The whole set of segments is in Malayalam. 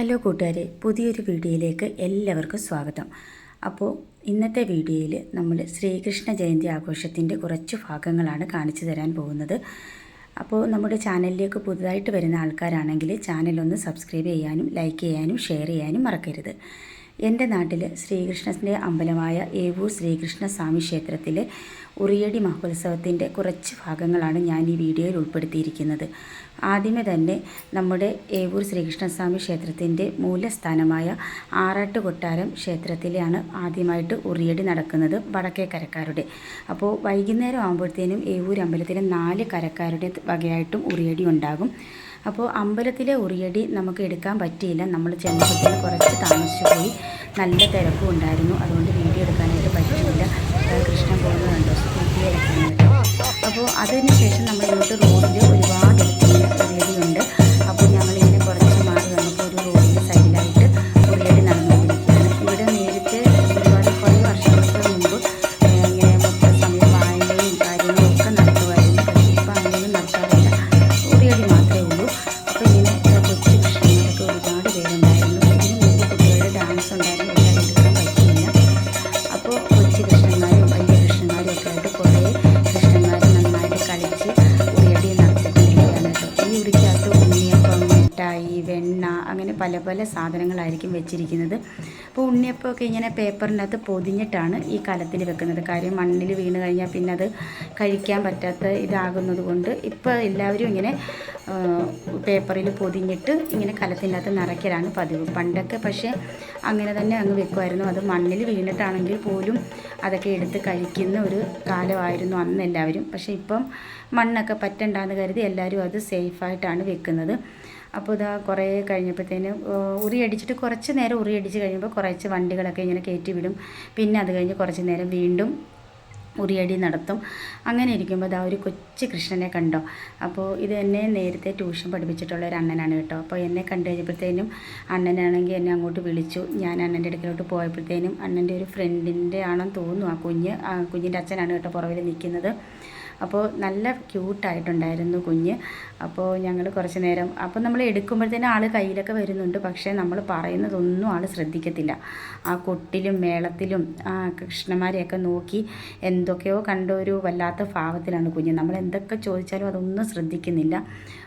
ഹലോ കൂട്ടുകാരെ പുതിയൊരു വീഡിയോയിലേക്ക് എല്ലാവർക്കും സ്വാഗതം. അപ്പോൾ ഇന്നത്തെ വീഡിയോയിൽ നമ്മൾ ശ്രീകൃഷ്ണ ജയന്തി ആഘോഷത്തിന്റെ കുറച്ച് ഭാഗങ്ങളാണ് കാണിച്ചു തരാൻ പോകുന്നത്. അപ്പോൾ നമ്മുടെ ചാനലിലേക്ക് പുതുതായിട്ട് വരുന്ന ആൾക്കാരാണെങ്കിൽ ചാനലൊന്ന് സബ്സ്ക്രൈബ് ചെയ്യാനും ലൈക്ക് ചെയ്യാനും ഷെയർ ചെയ്യാനും മറക്കരുത്. എന്റെ നാട്ടിൽ ശ്രീകൃഷ്ണന്റെ അമ്പലമായ ഏവൂർ ശ്രീകൃഷ്ണ സ്വാമി ക്ഷേത്രത്തിലെ ഉറിയടി മഹോത്സവത്തിന്റെ കുറച്ച് ഭാഗങ്ങളാണ് ഞാൻ ഈ വീഡിയോയിൽ ഉൾപ്പെടുത്തിയിരിക്കുന്നത്. ആദ്യമേ തന്നെ നമ്മുടെ ഏവൂർ ശ്രീകൃഷ്ണസ്വാമി ക്ഷേത്രത്തിന്റെ മൂലസ്ഥാനമായ ആറാട്ട് കൊട്ടാരം ക്ഷേത്രത്തിലാണ് ആദ്യമായിട്ട് ഉറിയടി നടക്കുന്നത് വടക്കേ കരക്കാരുടെ. അപ്പോൾ വൈകുന്നേരം ആകുമ്പോഴത്തേനും ഏവൂർ അമ്പലത്തിലെ നാല് കരക്കാരുടെ വകയായിട്ടും ഉറിയടി ഉണ്ടാകും. അപ്പോൾ അമ്പലത്തിലെ ഉറിയടി നമുക്ക് എടുക്കാൻ പറ്റിയില്ല. നമ്മൾ ചെന്നപ്പത്തിന് കുറച്ച് താമസിച്ചു പോയി നല്ല തിരക്കും ഉണ്ടായിരുന്നു. അതുകൊണ്ട് വീഡിയോ എടുക്കാനായിട്ട് പല പല സാധനങ്ങളായിരിക്കും വെച്ചിരിക്കുന്നത്. അപ്പോൾ ഉണ്ണിയപ്പമൊക്കെ ഇങ്ങനെ പേപ്പറിനകത്ത് പൊതിഞ്ഞിട്ടാണ് ഈ കലത്തിൽ വെക്കുന്നത്. കാര്യം മണ്ണിൽ വീണ് കഴിഞ്ഞാൽ പിന്നെ അത് കഴിക്കാൻ പറ്റാത്ത ഇതാകുന്നത് കൊണ്ട് ഇപ്പോൾ എല്ലാവരും ഇങ്ങനെ പേപ്പറിൽ പൊതിഞ്ഞിട്ട് ഇങ്ങനെ കലത്തിനകത്ത് നിറയ്ക്കലാണ് പതിവ്. പണ്ടൊക്കെ പക്ഷേ അങ്ങനെ തന്നെ അങ്ങ് വെക്കുമായിരുന്നു. അത് മണ്ണിൽ വീണിട്ടാണെങ്കിൽ പോലും അതൊക്കെ എടുത്ത് കഴിക്കുന്ന ഒരു കാലമായിരുന്നു അന്ന് എല്ലാവരും. പക്ഷേ ഇപ്പം മണ്ണൊക്കെ പറ്റണ്ടാന്ന് കരുതി എല്ലാവരും അത് സേഫായിട്ടാണ് വെക്കുന്നത്. അപ്പോൾ ഇതാ കുറേ കഴിഞ്ഞപ്പോഴത്തേന് ഉറി അടിച്ചിട്ട് കുറച്ച് നേരം ഉറി അടിച്ച് കഴിയുമ്പോൾ കുറച്ച് വണ്ടികളൊക്കെ ഇങ്ങനെ കയറ്റി വിടും. പിന്നെ അത് കഴിഞ്ഞ് കുറച്ച് നേരം വീണ്ടും ഉറിയടി നടത്തും. അങ്ങനെ ഇരിക്കുമ്പോൾ ഇതാ ഒരു കൊച്ചു കൃഷ്ണനെ കണ്ടോ? അപ്പോൾ ഇത് എന്നെ നേരത്തെ ട്യൂഷൻ പഠിപ്പിച്ചിട്ടുള്ള ഒരു അണ്ണനാണ് കേട്ടോ. അപ്പോൾ എന്നെ കണ്ടു കഴിഞ്ഞപ്പോഴത്തേനും അണ്ണനാണെങ്കിൽ എന്നെ അങ്ങോട്ട് വിളിച്ചു. ഞാൻ അണ്ണന്റെ അടുക്കലോട്ട് പോയപ്പോഴത്തേനും അണ്ണന്റെ ഒരു ഫ്രണ്ടിന്റെ ആണെന്ന് തോന്നുന്നു. ആ കുഞ്ഞ് ആ കുഞ്ഞിന്റെ അച്ഛനാണ് കേട്ടോ പുറകിൽ നിൽക്കുന്നത്. അപ്പോൾ നല്ല ക്യൂട്ടായിട്ടുണ്ടായിരുന്നു കുഞ്ഞ്. അപ്പോൾ ഞങ്ങൾ കുറച്ച് നേരം അപ്പോൾ നമ്മൾ എടുക്കുമ്പോഴത്തേനും ആൾ കയ്യിലൊക്കെ വരുന്നുണ്ട്. പക്ഷേ നമ്മൾ പറയുന്നതൊന്നും ആൾ ശ്രദ്ധിക്കത്തില്ല. ആ കൊട്ടിലും മേളത്തിലും ആ കൃഷ്ണന്മാരെയൊക്കെ നോക്കി എന്തൊക്കെയോ കണ്ട ഒരു വല്ലാത്ത ഭാവത്തിലാണ് കുഞ്ഞ്. നമ്മൾ എന്തൊക്കെ ചോദിച്ചാലും അതൊന്നും ശ്രദ്ധിക്കുന്നില്ല.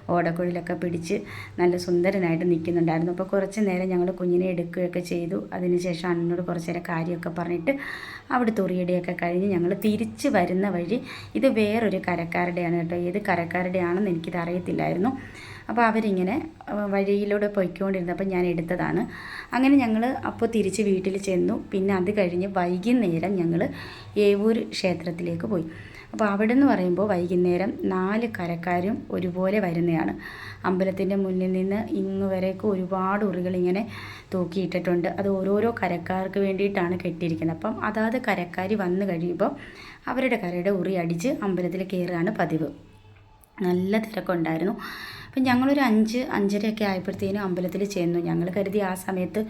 ഓടക്കുഴലൊക്കെ പിടിച്ച് നല്ല സുന്ദരനായിട്ട് നിൽക്കുന്നുണ്ടായിരുന്നു. അപ്പോൾ കുറച്ച് നേരം ഞങ്ങൾ കുഞ്ഞിനെ എടുക്കുകയൊക്കെ ചെയ്തു. അതിനുശേഷം അണ്ണനോട് കുറച്ച് നേരം കാര്യമൊക്കെ പറഞ്ഞിട്ട് അവിടെ തുറിയടിയൊക്കെ കഴിഞ്ഞ് ഞങ്ങൾ തിരിച്ച് വരുന്ന വഴി ഇത് വേറൊരു കരക്കാരുടെയാണ് കേട്ടോ. ഏത് കരക്കാരുടെയാണെന്ന് എനിക്കിത് അറിയത്തില്ലായിരുന്നു. അപ്പോൾ അവരിങ്ങനെ വഴിയിലൂടെ പോയിക്കൊണ്ടിരുന്നപ്പോൾ ഞാൻ എടുത്തതാണ്. അങ്ങനെ ഞങ്ങൾ അപ്പോൾ തിരിച്ച് വീട്ടിൽ ചെന്നു. പിന്നെ അത് കഴിഞ്ഞ് വൈകുന്നേരം ഞങ്ങൾ ഏവൂർ ക്ഷേത്രത്തിലേക്ക് പോയി. അപ്പോൾ അവിടെ നിന്ന് പറയുമ്പോൾ വൈകുന്നേരം നാല് കരക്കാരും ഒരുപോലെ വരുന്നതാണ്. അമ്പലത്തിന്റെ മുന്നിൽ നിന്ന് ഇങ്ങ് വരേക്ക് ഒരുപാട് ഉറികൾ ഇങ്ങനെ തൂക്കിയിട്ടിട്ടുണ്ട്. അത് ഓരോരോ കരക്കാർക്ക് വേണ്ടിയിട്ടാണ് കെട്ടിയിരിക്കുന്നത്. അപ്പം അതാത് കരക്കാർ വന്നു കഴിയുമ്പോൾ അവരുടെ കരയുടെ ഉറി അടിച്ച് അമ്പലത്തിൽ കയറുകയാണ് പതിവ്. നല്ല തിരക്കുണ്ടായിരുന്നു. അപ്പം ഞങ്ങളൊരു അഞ്ച് അഞ്ചരയൊക്കെ ആയപ്പോഴത്തേനും അമ്പലത്തിൽ ചെന്നു. ഞങ്ങൾ കരുതി ആ സമയത്ത്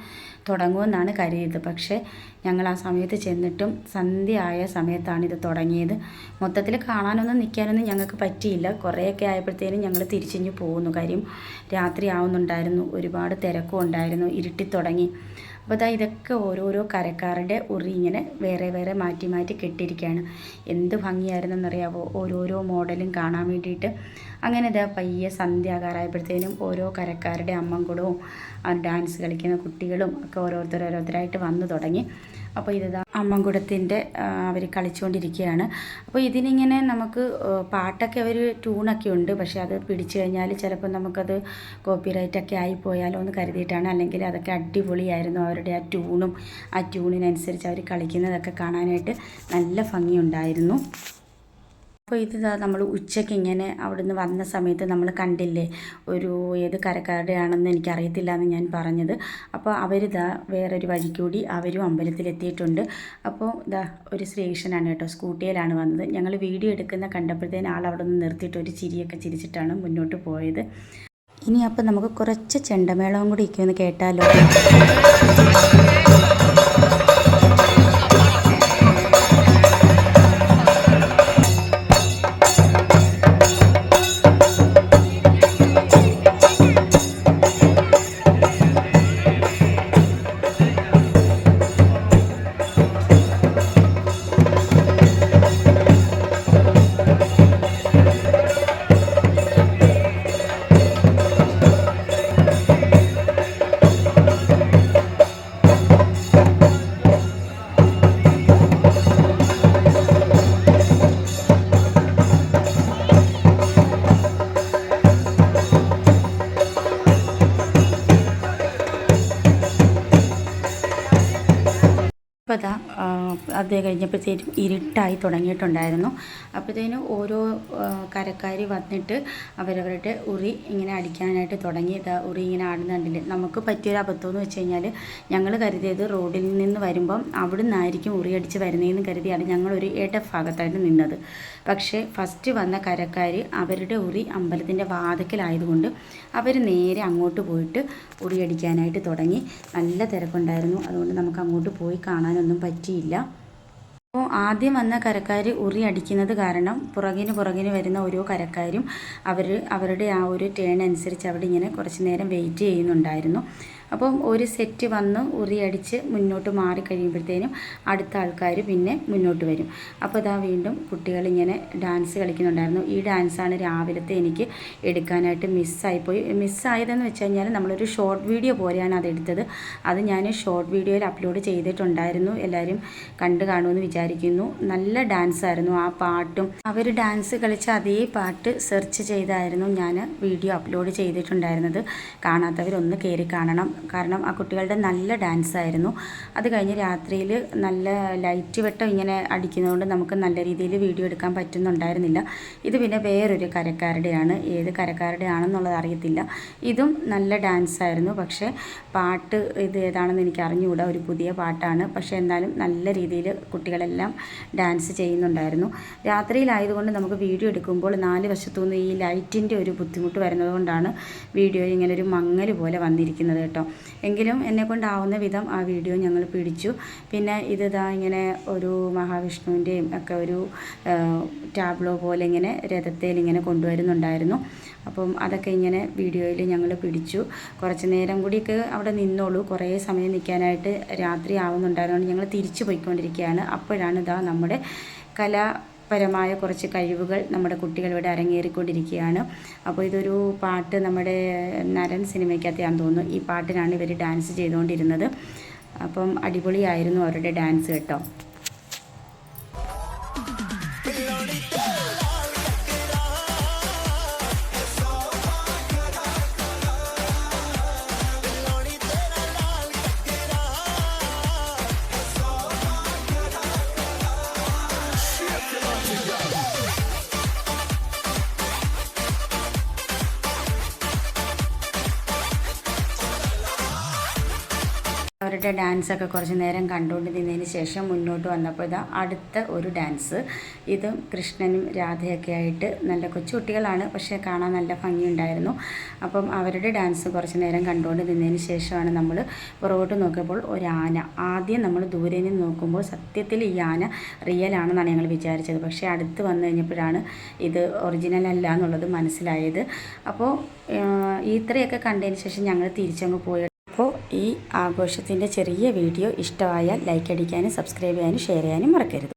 തുടങ്ങുമെന്നാണ് കരുതിയത്. പക്ഷേ ഞങ്ങൾ ആ സമയത്ത് ചെന്നിട്ടും സന്ധ്യ ആയ സമയത്താണ് ഇത് തുടങ്ങിയത്. മൊത്തത്തിൽ കാണാനൊന്നും നിൽക്കാനൊന്നും ഞങ്ങൾക്ക് പറ്റിയില്ല. കുറേയൊക്കെ ആയപ്പോഴത്തേനും ഞങ്ങൾ തിരിച്ചിഞ്ഞ് പോകുന്നു കാര്യം രാത്രി ആവുന്നുണ്ടായിരുന്നു. ഒരുപാട് തിരക്കും ഉണ്ടായിരുന്നു. ഇരുട്ടി തുടങ്ങി. അപ്പോൾ ഇതാ ഇതൊക്കെ ഓരോരോ കരക്കാരുടെ ഉറി ഇങ്ങനെ വേറെ വേറെ മാറ്റി മാറ്റി കെട്ടിയിരിക്കുകയാണ്. എന്ത് ഭംഗിയായിരുന്നെന്നറിയാവോ? ഓരോരോ മോഡലും കാണാൻ വേണ്ടിയിട്ട്. അങ്ങനെ ഇതാ പയ്യെ സന്ധ്യാകാറായപ്പോഴത്തേനും ഓരോ കരക്കാരുടെ ആ ഡാൻസ് കളിക്കുന്ന കുട്ടികളും ഒക്കെ ഓരോരുത്തർ ഓരോരുത്തരായിട്ട് വന്നു തുടങ്ങി. അപ്പോൾ ഇതാ അമ്മൻകുടത്തിന്റെ അവർ കളിച്ചുകൊണ്ടിരിക്കുകയാണ് അപ്പോൾ ഇതിനിങ്ങനെ നമുക്ക് പാട്ടൊക്കെ അവർ ട്യൂണൊക്കെ ഉണ്ട്. പക്ഷേ അത് പിടിച്ചു കഴിഞ്ഞാൽ ചിലപ്പോൾ നമുക്കത് കോപ്പിറൈറ്റ് ഒക്കെ ആയിപ്പോയാലോ എന്ന് കരുതിയിട്ടാണ്. അല്ലെങ്കിൽ അതൊക്കെ അടിപൊളിയായിരുന്നു അവരുടെ ആ ട്യൂണും ആ ട്യൂണിനനുസരിച്ച് അവർ കളിക്കുന്നതൊക്കെ കാണാനായിട്ട് നല്ല ഭംഗിയുണ്ടായിരുന്നു. അപ്പോൾ ഇത് നമ്മൾ ഉച്ചയ്ക്ക് ഇങ്ങനെ അവിടുന്ന് വന്ന സമയത്ത് നമ്മൾ കണ്ടില്ലേ? ഒരു ഏത് കരക്കാരുടെ ആണെന്ന് എനിക്കറിയത്തില്ല എന്ന് ഞാൻ പറഞ്ഞത്. അപ്പോൾ അവരിതാ വേറൊരു വഴി കൂടി അവരും അമ്പലത്തിലെത്തിയിട്ടുണ്ട്. അപ്പോൾ ഇതാ ഒരു ശ്രീകൃഷ്ണനാണ് കേട്ടോ സ്കൂട്ടിയിലാണ് വന്നത്. ഞങ്ങൾ വീഡിയോ എടുക്കുന്ന കണ്ടപ്പോഴത്തേന് ആൾ അവിടെ നിന്ന് നിർത്തിയിട്ട് ഒരു ചിരിയൊക്കെ ചിരിച്ചിട്ടാണ് മുന്നോട്ട് പോയത്. ഇനി അപ്പോൾ നമുക്ക് കുറച്ച് ചെണ്ടമേളവും കൂടി ഇരിക്കുമെന്ന് കേട്ടാലോ? അപ്പോൾ അതാ കഴിഞ്ഞപ്പോഴത്തേക്കും ഇരുട്ടായി തുടങ്ങിയിട്ടുണ്ടായിരുന്നു. അപ്പോഴത്തേനും ഓരോ കരക്കാർ വന്നിട്ട് അവരവരുടെ ഉറി ഇങ്ങനെ അടിക്കാനായിട്ട് തുടങ്ങി. ഇതാ ഉറി ഇങ്ങനെ ആടുന്നുണ്ടെങ്കിൽ നമുക്ക് പറ്റിയൊരു അബദ്ധം എന്ന് വെച്ച് കഴിഞ്ഞാൽ ഞങ്ങൾ കരുതിയത് റോഡിൽ നിന്ന് വരുമ്പം അവിടെ നിന്നായിരിക്കും ഉറി അടിച്ച് വരുന്നതെന്ന് കരുതിയാണ് ഞങ്ങളൊരു ഭാഗത്തായിട്ട് നിന്നത്. പക്ഷേ ഫസ്റ്റ് വന്ന കരക്കാർ അവരുടെ ഉറി അമ്പലത്തിന്റെ വാതക്കിലായതുകൊണ്ട് അവർ നേരെ അങ്ങോട്ട് പോയിട്ട് ഉറി അടിക്കാനായിട്ട് തുടങ്ങി. നല്ല തിരക്കുണ്ടായിരുന്നു. അതുകൊണ്ട് നമുക്ക് അങ്ങോട്ട് പോയി കാണാനൊന്നും പറ്റിയില്ല. അപ്പോൾ ആദ്യം വന്ന കരക്കാർ ഉറി അടിക്കുന്നത് കാരണം പുറകിന് പുറകിന് വരുന്ന ഓരോ കരക്കാരും അവർ അവരുടെ ആ ഒരു ടേൺ അനുസരിച്ച് അവിടെ ഇങ്ങനെ കുറച്ച് നേരം വെയിറ്റ് ചെയ്യുന്നുണ്ടായിരുന്നു. അപ്പം ഒരു സെറ്റ് വന്ന് ഉറിയടിച്ച് മുന്നോട്ട് മാറി കഴിയുമ്പോഴത്തേനും അടുത്ത ആൾക്കാർ പിന്നെ മുന്നോട്ട് വരും. അപ്പോൾ ഇതാ വീണ്ടും കുട്ടികൾ ഇങ്ങനെ ഡാൻസ് കളിക്കുന്നുണ്ടായിരുന്നു. ഈ ഡാൻസാണ് രാവിലത്തെ എനിക്ക് എടുക്കാനായിട്ട് മിസ്സായിപ്പോയി മിസ്സായതെന്ന് വെച്ച് കഴിഞ്ഞാൽ നമ്മളൊരു ഷോർട്ട് വീഡിയോ പോലെയാണ് അത് എടുത്തത്. അത് ഞാൻ ഷോർട്ട് വീഡിയോയിൽ അപ്ലോഡ് ചെയ്തിട്ടുണ്ടായിരുന്നു. എല്ലാവരും കണ്ടു കാണുമെന്ന് വിചാരിക്കുന്നു. നല്ല ഡാൻസ് ആയിരുന്നു ആ പാട്ടും. അവർ ഡാൻസ് കളിച്ച അതേ പാട്ട് സെർച്ച് ചെയ്തായിരുന്നു ഞാൻ വീഡിയോ അപ്ലോഡ് ചെയ്തിട്ടുണ്ടായിരുന്നത്. കാണാത്തവരൊന്ന് കയറി കാണണം. കാരണം ആ കുട്ടികളുടെ നല്ല ഡാൻസ് ആയിരുന്നു. അത് കഴിഞ്ഞ് രാത്രിയിൽ നല്ല ലൈറ്റ് വെട്ടം ഇങ്ങനെ അടിക്കുന്നതുകൊണ്ട് നമുക്ക് നല്ല രീതിയിൽ വീഡിയോ എടുക്കാൻ പറ്റുന്നുണ്ടായിരുന്നില്ല. ഇത് പിന്നെ വേറൊരു കരക്കാരുടെയാണ്. ഏത് കരക്കാരുടെ ആണെന്നുള്ളത് അറിയത്തില്ല. ഇതും നല്ല ഡാൻസ് ആയിരുന്നു. പക്ഷേ പാട്ട് ഇത് ഏതാണെന്ന് എനിക്ക് അറിഞ്ഞുകൂടാ. ഒരു പുതിയ പാട്ടാണ്. പക്ഷേ എന്നാലും നല്ല രീതിയിൽ കുട്ടികളെല്ലാം ഡാൻസ് ചെയ്യുന്നുണ്ടായിരുന്നു. രാത്രിയിലായതുകൊണ്ട് നമുക്ക് വീഡിയോ എടുക്കുമ്പോൾ നാല് വശത്തുനിന്ന് ഈ ലൈറ്റിന്റെ ഒരു ബുദ്ധിമുട്ട് വരുന്നതുകൊണ്ടാണ് വീഡിയോ ഇങ്ങനെ ഒരു മങ്ങൽ പോലെ വന്നിരിക്കുന്നത് കേട്ടോ. എങ്കിലും എന്നെ കൊണ്ടാവുന്ന വിധം ആ വീഡിയോ ഞങ്ങൾ പിടിച്ചു. പിന്നെ ഇത് ഇതാ ഇങ്ങനെ ഒരു മഹാവിഷ്ണുവിന്റെയും ഒക്കെ ഒരു ടാബ്ലോ പോലെ ഇങ്ങനെ രഥത്തേൽ ഇങ്ങനെ കൊണ്ടുവരുന്നുണ്ടായിരുന്നു. അപ്പം അതൊക്കെ ഇങ്ങനെ വീഡിയോയിൽ ഞങ്ങൾ പിടിച്ചു. കുറച്ച് നേരം കൂടിയൊക്കെ അവിടെ നിന്നോളൂ. കുറേ സമയം നിൽക്കാനായിട്ട് രാത്രി ആവുന്നുണ്ടായിരുന്നു ഞങ്ങൾ തിരിച്ചു പോയിക്കൊണ്ടിരിക്കുകയാണ്. അപ്പോഴാണ് ഇതാ നമ്മുടെ കല പരമായ കുറച്ച് കഴിവുകൾ നമ്മുടെ കുട്ടികൾ ഇവിടെ അരങ്ങേറിക്കൊണ്ടിരിക്കുകയാണ്. അപ്പോൾ ഇതൊരു പാട്ട് നമ്മുടെ നരൻ സിനിമയ്ക്കകത്തെയാണെന്ന് തോന്നുന്നു. ഈ പാട്ടിനാണ് ഇവർ ഡാൻസ് ചെയ്തുകൊണ്ടിരുന്നത്. അപ്പം അടിപൊളിയായിരുന്നു അവരുടെ ഡാൻസ് കേട്ടോ. അവരുടെ ഡാൻസൊക്കെ കുറച്ച് നേരം കണ്ടുകൊണ്ട് നിന്നതിന് ശേഷം മുന്നോട്ട് വന്നപ്പോൾ ഇതാ അടുത്ത ഒരു ഡാൻസ് ഇതും കൃഷ്ണനും രാധയൊക്കെ ആയിട്ട് നല്ല കൊച്ചുകുട്ടികളാണ് പക്ഷേ കാണാൻ നല്ല ഭംഗിയുണ്ടായിരുന്നു. അപ്പം അവരുടെ ഡാൻസ് കുറച്ച് നേരം കണ്ടുകൊണ്ട് നിന്നതിന് ശേഷമാണ് നമ്മൾ പുറകോട്ട് നോക്കിയപ്പോൾ ഒരു ആന ആദ്യം നമ്മൾ ദൂരെ നിന്ന് നോക്കുമ്പോൾ സത്യത്തിൽ ഈ ആന റിയൽ ആണെന്നാണ് ഞങ്ങൾ വിചാരിച്ചത്. പക്ഷേ അടുത്ത് വന്നു കഴിഞ്ഞപ്പോഴാണ് ഇത് ഒറിജിനൽ അല്ല എന്നുള്ളത് മനസ്സിലായത്. അപ്പോൾ ഇത്രയൊക്കെ കണ്ടതിന് ശേഷം ഞങ്ങൾ തിരിച്ചങ്ങ് പോയി. അപ്പോൾ ഈ ആഘോഷത്തിന്റെ ചെറിയ വീഡിയോ ഇഷ്ടമായാൽ ലൈക്ക് അടിക്കാനും സബ്സ്ക്രൈബ് ചെയ്യാനും ഷെയർ ചെയ്യാനും മറക്കരുത്.